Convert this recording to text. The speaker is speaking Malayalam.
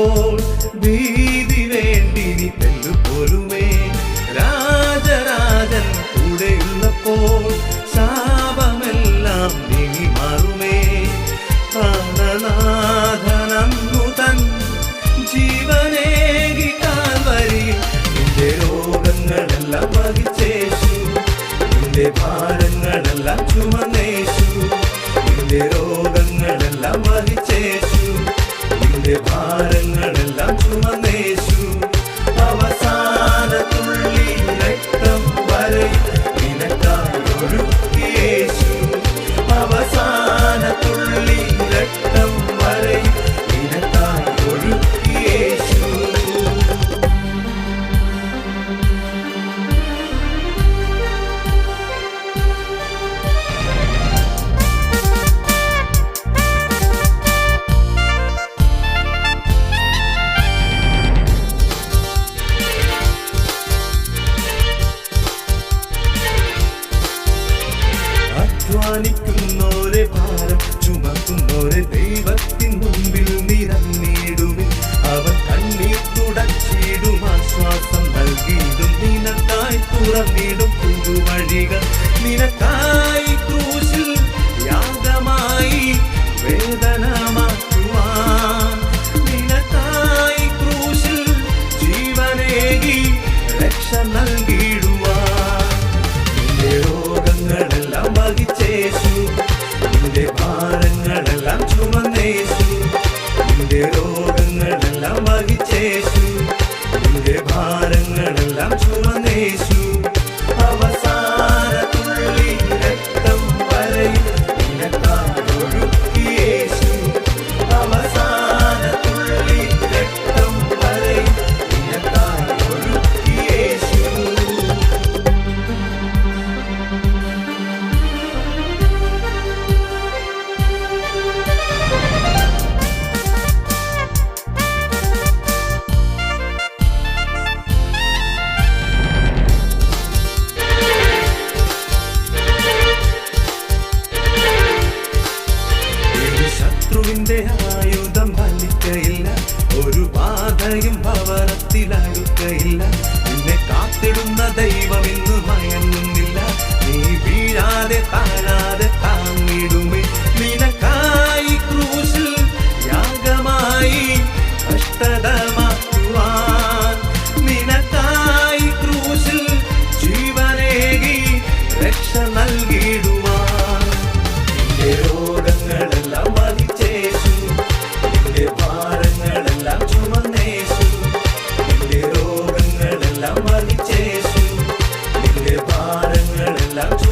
before. Be നിന്റെ അധ്വാനിക്കുന്നോരെ ഭാരം ചുമക്കുന്നോരെ ദൈവത്തിൻ മുമ്പിൽ നിരന്നിടുവിൻ അവൻ കണ്ണീർ തുടച്ചിടും ആശ്വാസം നൽകിയിടും. നിനക്കായി തുറന്നിടും പുതുവഴികൾ. നിനക്കായി ക്രൂശിൽ യാഗമായി വേദന ആയുധം ഫലിക്കയില്ല ഒരു ബാധയും ഭവനത്തിലടുക്കയില്ല നിന്നെ കാത്തിടുന്ന ദൈവം ഇന്ന് മയങ്ങുന്നില്ല. നീ വീഴാതെ താഴാതെ താങ്ങിടുമേ Claro.